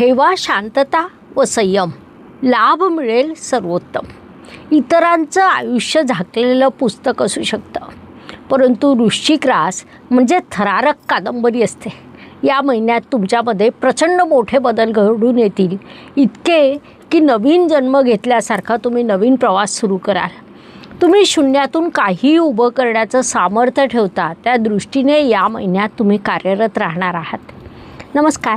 ठेवा शांतता व संयम. लाभ मिळेल सर्वोत्तम. इतरांचं आयुष्य झाकलेलं पुस्तक असू शकतं. परंतु वृश्चिक रास म्हणजे थरारक कादंबरी असते. या महिन्यात तुमच्यामध्ये प्रचंड मोठे बदल घडून येतील. इतके की नवीन जन्म घेतल्यासारखा तुम्ही नवीन प्रवास सुरू कराल. तुम्ही शून्यातून काहीही उभं करण्याचं सामर्थ्य ठेवता त्या दृष्टीने या महिन्यात तुम्ही कार्यरत राहणार आहात. नमस्कार.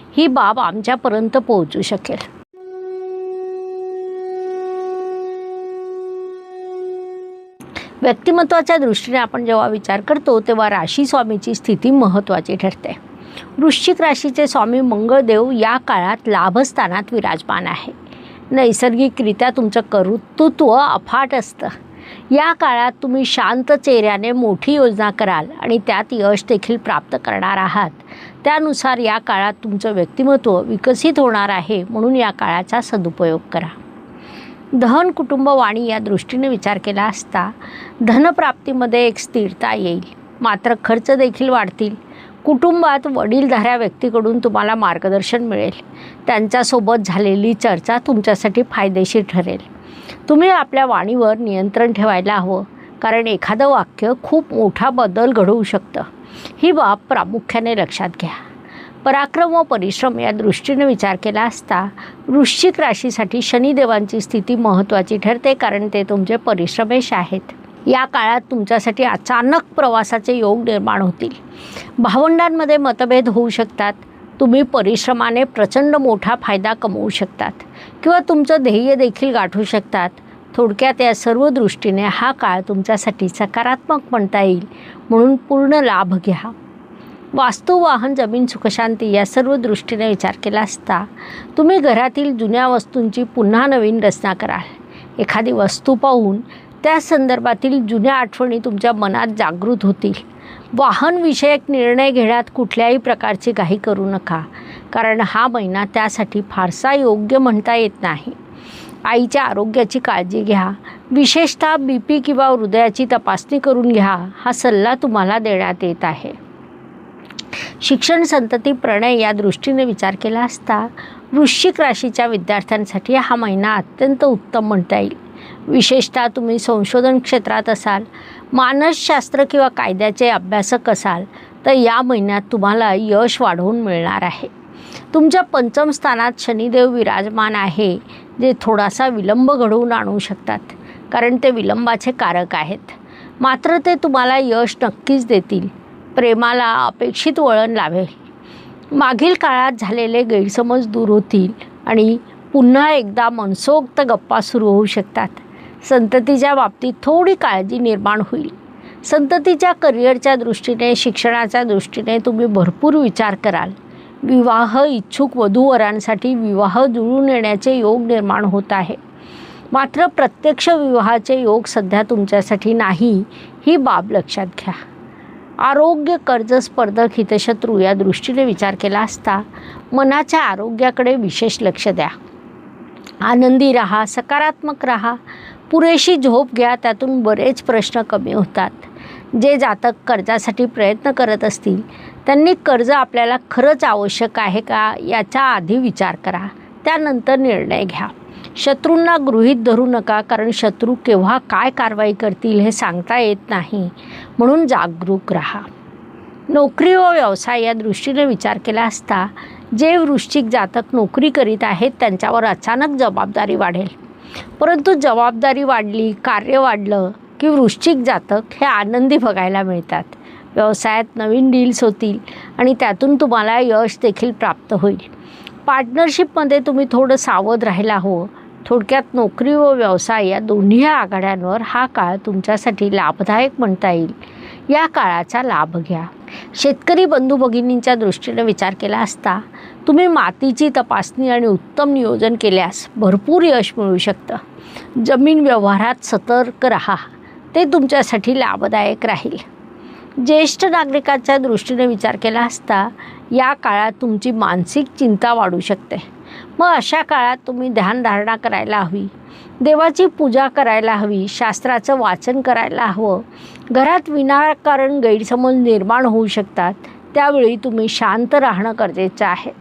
ही बाब आमच्यापर्यंत पोहोचू शकेल. व्यक्तिमत्वाच्या दृष्टीने आपण जेव्हा विचार करतो तेव्हा राशी स्वामीची स्थिती महत्त्वाची ठरते. वृश्चिक राशीचे स्वामी मंगळदेव या काळात लाभस्थानात विराजमान आहे. नैसर्गिकरित्या तुमचं कर्तृत्व अफाट असतं. या काळात तुम्ही शांत चेहऱ्याने मोठी योजना कराल आणि त्यात यश देखील प्राप्त करणार आहात. त्यानुसार या काळात तुमचं व्यक्तिमत्व विकसित होणार आहे म्हणून या काळाचा सदुपयोग करा. धन कुटुंब वाणी या दृष्टीने विचार केला असता धनप्राप्तीमध्ये एक स्थिरता येईल. मात्र खर्च देखील वाढतील. कुटुंबात वडीलधाऱ्या व्यक्तीकडून तुम्हाला मार्गदर्शन मिळेल. त्यांच्यासोबत झालेली चर्चा तुमच्यासाठी फायदेशीर ठरेल. तुम्ही आपल्या वाणीवर नियंत्रण ठेवायला हवं. कारण एखादं वाक्य खूप मोठा बदल घडवू शकतं. ही बाब प्रामुख्याने लक्षात घ्या. पराक्रम व परिश्रम या दृष्टीने विचार केला असता वृश्चिक राशीसाठी शनिदेवांची स्थिती महत्त्वाची ठरते कारण ते तुमचे परिश्रमेश आहेत. या काळात तुमच्यासाठी अचानक प्रवासाचे योग निर्माण होतील. भावंडांमध्ये मतभेद होऊ शकतात. तुम्ही परिश्रमाने प्रचंड मोठा फायदा कमवू शकतात. किंवा तुमचं ध्येय देखील गाठू शकतात. थोडक्यात या सर्व दृष्टीने हा काळ तुमच्यासाठी सकारात्मक म्हणता येईल म्हणून पूर्ण लाभ घ्या. वास्तू वाहन जमीन सुखशांती या सर्व दृष्टीने विचार केला असता तुम्ही घरातील जुन्या वस्तूंची पुन्हा नवीन रचना कराल. एखादी वस्तू पाहून त्या संदर्भातील जुन्या आठवणी तुमच्या मनात जागृत होतील. वाहनविषयक निर्णय घेण्यात कुठल्याही प्रकारची घाई करू नका कारण हा महिना त्यासाठी फारसा योग्य म्हणता येत नाही. आईच्या आरोग्याची काळजी घ्या. विशेषतः बी पी किंवा हृदयाची तपासणी करून घ्या. हा सल्ला तुम्हाला देण्यात येत आहे. शिक्षण संतती प्रणय या दृष्टीने विचार केला असता वृश्चिक राशीच्या विद्यार्थ्यांसाठी हा महिना अत्यंत उत्तम म्हणता येईल. विशेषतः तुम्ही संशोधन क्षेत्रात असाल मानसशास्त्र किंवा कायद्याचे अभ्यासक असाल तर या महिन्यात तुम्हाला यश वाढवून मिळणार आहे. तुमच्या पंचम स्थानात शनिदेव विराजमान आहे. जे थोडासा विलंब घडवून आणू शकतात कारण ते विलंबाचे कारक आहेत. मात्र ते तुम्हाला यश नक्कीच देतील. प्रेमाला अपेक्षित वळण लावेल मागील काळात झालेले गैरसमज दूर होतील आणि पुन्हा एकदा मनसोक्त गप्पा सुरू होऊ शकतात. संततीच्या बाबतीत थोडी काळजी निर्माण होईल. संततीच्या करिअरच्या दृष्टीने शिक्षणाच्या दृष्टीने तुम्ही भरपूर विचार कराल. विवाह इच्छुक वधूवरांसाठी विवाह जुळून येण्याचे योग निर्माण होत आहे. मात्र प्रत्यक्ष विवाहाचे योग सध्या तुमच्यासाठी नाही ही बाब लक्षात घ्या. आरोग्य कर्ज स्पर्धक हितशत्रू या दृष्टीने विचार केला असता मनाच्या आरोग्याकडे विशेष लक्ष द्या. आनंदी राहा सकारात्मक राहा. पुरेशी झोप घ्या त्यातून बरेच प्रश्न कमी होतात. जे जातक कर्जासाठी प्रयत्न करत असतील त्यांनी कर्ज आपल्याला खरंच आवश्यक आहे का याचा आधी विचार करा. त्यानंतर निर्णय घ्या. शत्रूंना गृहीत धरू नका कारण शत्रू केव्हा काय कारवाई करतील हे सांगता येत नाही. म्हणून जागरूक राहा. नोकरी व व्यवसाय या दृष्टीने विचार केला असता जे वृश्चिक जातक नोकरी करीत आहेत त्यांच्यावर अचानक जबाबदारी वाढेल. परंतु जबाबदारी वाढली कार्य वाढलं की वृश्चिक जातक हे आनंदी बघायला मिळतात. व्यवसायात नवीन डील्स होतील आणि त्यातून तुम्हाला यश देखील प्राप्त होईल. पार्टनरशिपमध्ये तुम्ही थोडं सावध राहायला हवं हो. थोडक्यात नोकरी व व्यवसाय या दोन्ही आघाड्यांवर हा काळ तुमच्यासाठी लाभदायक म्हणता येईल. या काळाचा लाभ घ्या. शेतकरी बंधू भगिनींच्या दृष्टीने विचार केला असता तुम्ही मातीची तपासणी आणि उत्तम नियोजन केल्यास भरपूर यश मिळू शकतं. जमीन व्यवहारात सतर्क राहा. ते तुमच्यासाठी लाभदायक राहील. ज्येष्ठ नागरिकांच्या दृष्टीने विचार केला असता या काळात तुमची मानसिक चिंता वाढू शकते. मग अशा काळात तुम्ही ध्यानधारणा करायला हवी देवाची पूजा करायला हवी शास्त्राचं वाचन करायला हवं घरात विनाकारण गैरसमज निर्माण होऊ शकतात त्यावेळी तुम्ही शांत राहणं गरजेचं आहे.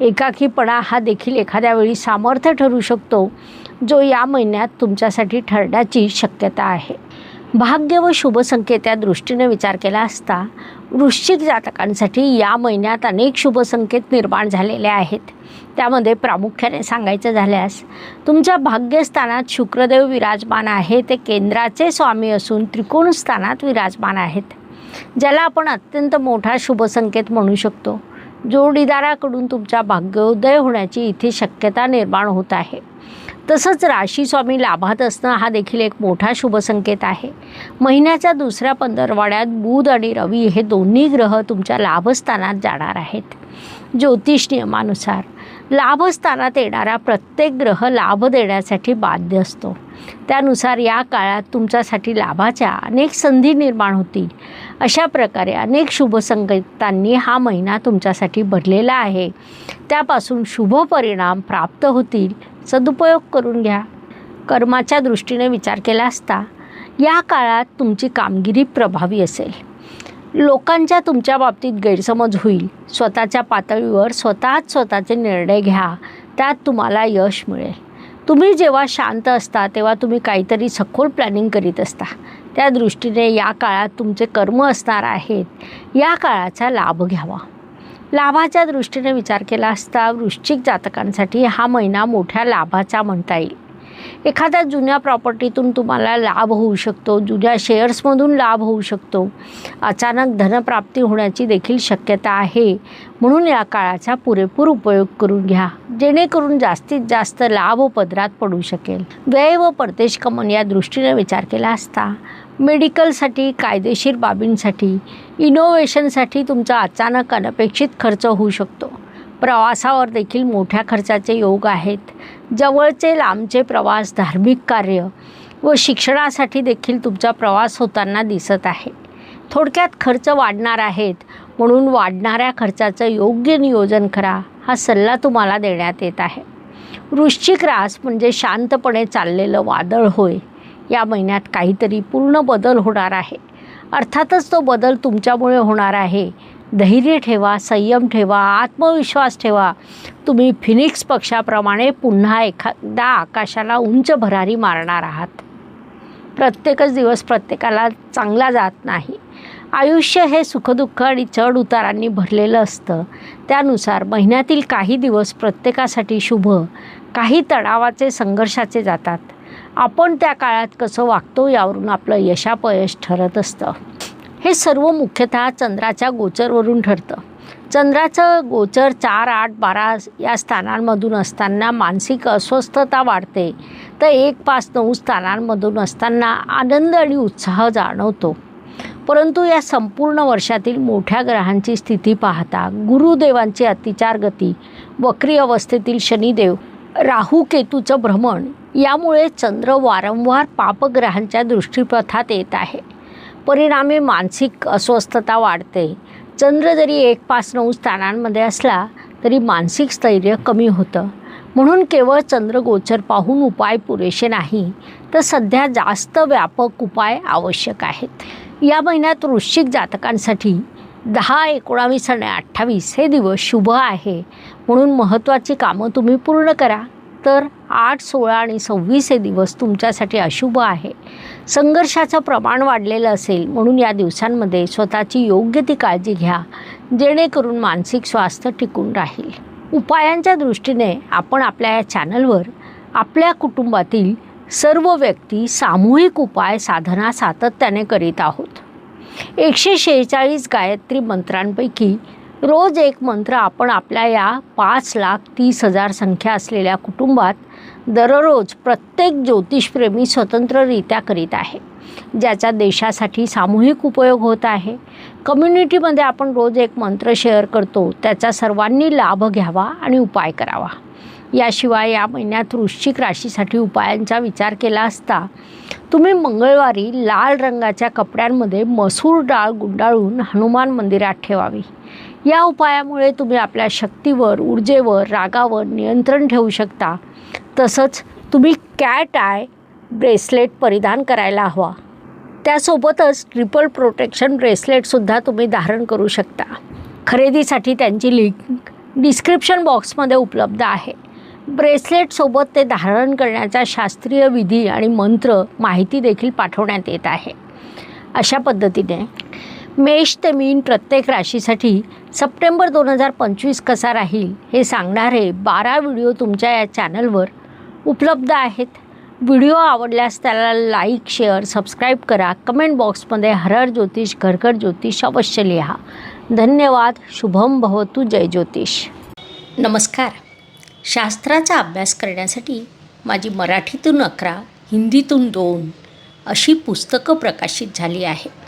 एकाकीपणा हा देखील एखाद्या वेळी सामर्थ्य ठरू शकतो जो या महिन्यात तुमच्यासाठी ठरण्याची शक्यता आहे. भाग्य व शुभ संकेत या दृष्टीने विचार केला असता वृश्चिक जातकांसाठी या महिन्यात अनेक शुभ संकेत निर्माण झालेले आहेत. त्यामध्ये प्रामुख्याने सांगायचं झाल्यास तुमच्या भाग्यस्थानात शुक्रदेव विराजमान आहे ते केंद्राचे स्वामी असून त्रिकोण स्थानात विराजमान आहेत ज्याला आपण अत्यंत मोठा शुभ संकेत म्हणू शकतो. जोडीदाराकडून तुमच्या भाग्योदय होण्याची इथे शक्यता निर्माण होत आहे. तसंच राशी स्वामी लाभात असणं हा देखील एक मोठा शुभसंकेत आहे. महिन्याच्या दुसऱ्या पंधरवाड्यात बुध आणि रवी हे दोन्ही ग्रह तुमच्या लाभस्थानात जाणार आहेत. ज्योतिष नियमानुसार लाभस्थानात येणारा प्रत्येक ग्रह लाभ देण्यासाठी बाध्य असतो. त्यानुसार या काळात तुमच्यासाठी लाभाच्या अनेक संधी निर्माण होतील. अशा प्रकारे अनेक शुभसंकेतांनी हा महिना तुमच्यासाठी भरलेला आहे. त्यापासून शुभ परिणाम प्राप्त होतील. सदुपयोग करून घ्या. कर्माच्या दृष्टीने विचार केला असता या काळात तुमची कामगिरी प्रभावी असेल. लोकांच्या तुमच्या बाबतीत गैरसमज होईल. स्वतःच्या पातळीवर स्वतःच स्वतःचे निर्णय घ्या. त्यात तुम्हाला यश मिळेल. तुम्ही जेव्हा शांत असता तेव्हा तुम्ही काहीतरी सखोल प्लॅनिंग करीत असता. त्या दृष्टीने या काळात तुमचे कर्म असणार आहेत. या काळाचा लाभ घ्यावा. लाभाच्या दृष्टीने विचार केला असता वृश्चिक जातकांसाठी हा महिना मोठ्या लाभाचा म्हणता येईल. एखाद्या जुन्या प्रॉपर्टीतून तुम्हाला लाभ होऊ शकतो जुन्या शेअर्समधून लाभ होऊ शकतो. अचानक धनप्राप्ती होण्याची देखील शक्यता आहे. म्हणून या काळाचा पुरेपूर उपयोग करून घ्या जेणेकरून जास्तीत जास्त लाभ पदरात पडू शकेल. व्यय व परदेश कमन या दृष्टीने विचार केला असता मेडिकलसाठी कायदेशीर बाबींसाठी इनोव्हेशनसाठी तुमचा अचानक अनपेक्षित खर्च होऊ शकतो. प्रवासावर देखील मोठ्या खर्चाचे योग आहेत. जवळचे लांबचे प्रवास धार्मिक कार्य व शिक्षणासाठी देखील तुमचा प्रवास होताना दिसत आहे. थोडक्यात खर्च वाढणार आहेत म्हणून वाढणाऱ्या खर्चाचं योग्य नियोजन करा हा सल्ला तुम्हाला देण्यात येत आहे. वृश्चिक रास म्हणजे शांतपणे चाललेलं वादळ होय या महिन्यात काहीतरी पूर्ण बदल होणार आहे. अर्थातच तो बदल तुमच्यामुळे होणार आहे धैर्य ठेवा संयम ठेवा आत्मविश्वास ठेवा. तुम्ही फिनिक्स पक्षाप्रमाणे पुन्हा एखादा आकाशाला उंच भरारी मारणार आहात. प्रत्येकच दिवस प्रत्येकाला चांगला जात नाही. आयुष्य हे सुखदुःख आणि चढ उतारांनी भरलेलं असतं. त्यानुसार महिन्यातील काही दिवस प्रत्येकासाठी शुभ काही तणावाचे संघर्षाचे जातात. आपण त्या काळात कसं वागतो यावरून आपलं यशापयश ठरत असतं. हे सर्व मुख्यतः चंद्राच्या गोचरवरून ठरतं. चंद्राचं गोचर चार आठ बारा या स्थानांमधून असताना मानसिक अस्वस्थता वाढते. तर एक पाच नऊ स्थानांमधून असताना आनंद आणि उत्साह जाणवतो. परंतु या संपूर्ण वर्षातील मोठ्या ग्रहांची स्थिती पाहता गुरुदेवांची अतिचार गती वक्री अवस्थेतील शनिदेव राहू केतूचं भ्रमण यामुळे चंद्र वारंवार पापग्रहांच्या दृष्टीपथात येत आहे. परिणामी मानसिक अस्वस्थता वाढते. चंद्र जरी एक पाच नऊ स्थानांमध्ये असला तरी मानसिक स्थैर्य कमी होतं. म्हणून केवळ चंद्रगोचर पाहून उपाय पुरेसे नाही तर सध्या जास्त व्यापक उपाय आवश्यक आहेत. या महिन्यात वृश्चिक जातकांसाठी दहा एकोणावीस आणि अठ्ठावीस हे दिवस शुभ आहे. म्हणून महत्त्वाची कामं तुम्ही पूर्ण करा. तर आठ सोळा आणि सव्वीस हे दिवस तुमच्यासाठी अशुभ आहे. संघर्षाचं प्रमाण वाढलेलं असेल म्हणून या दिवसांमध्ये स्वतःची योग्य ती काळजी घ्या जेणेकरून मानसिक स्वास्थ्य टिकून राहील. उपायांच्या दृष्टीने आपण आपल्या या चॅनलवर आपल्या कुटुंबातील सर्व व्यक्ती सामूहिक उपाय साधना सातत्याने करीत आहोत. एकशे शेहेचाळीस गायत्री मंत्रांपैकी रोज एक मंत्र आपण आपल्या या पाच लाख तीस हजार संख्या असलेल्या कुटुंबात दररोज प्रत्येक ज्योतिषप्रेमी स्वतंत्ररित्या करीत आहे. ज्याचा देशासाठी सामूहिक उपयोग होत आहे. कम्युनिटीमध्ये आपण रोज एक मंत्र शेअर करतो त्याचा सर्वांनी लाभ घ्यावा आणि उपाय करावा. याशिवाय या महिन्यात वृश्चिक राशीसाठी उपायांचा विचार केला असता तुम्ही मंगळवारी लाल रंगाच्या कपड्यांमध्ये मसूर डाळ गुंडाळून हनुमान मंदिरात ठेवावी. या उपायामुळे तुम्ही आपल्या शक्तीवर ऊर्जेवर रागावर नियंत्रण ठेवू शकता. तसंच तुम्ही कॅट आय ब्रेसलेट परिधान करायला हवा. त्यासोबतच ट्रिपल प्रोटेक्शन ब्रेसलेटसुद्धा तुम्ही धारण करू शकता. खरेदीसाठी त्यांची लिंक डिस्क्रिप्शन बॉक्समध्ये उपलब्ध आहे. ब्रेसलेटसोबत ते धारण करण्याचा शास्त्रीय विधी आणि मंत्र माहिती देखील पाठवण्यात येत आहे. अशा पद्धतीने मेष ते मीन प्रत्येक राशीसाठी सप्टेंबर दोन हजार पंचवीस कसा राहील हे सांगणारे बारा व्हिडिओ तुमच्या या चॅनलवर उपलब्ध आहेत. व्हिडिओ आवडल्यास त्याला लाईक शेअर सबस्क्राईब करा. कमेंट बॉक्समध्ये हरहर ज्योतिष घरघर ज्योतिष अवश्य लिहा. धन्यवाद. शुभम भवतु. जय ज्योतिष. नमस्कार. शास्त्राचा अभ्यास करण्यासाठी माझी मराठीतून अकरा हिंदीतून दोन अशी पुस्तकं प्रकाशित झाली आहेत.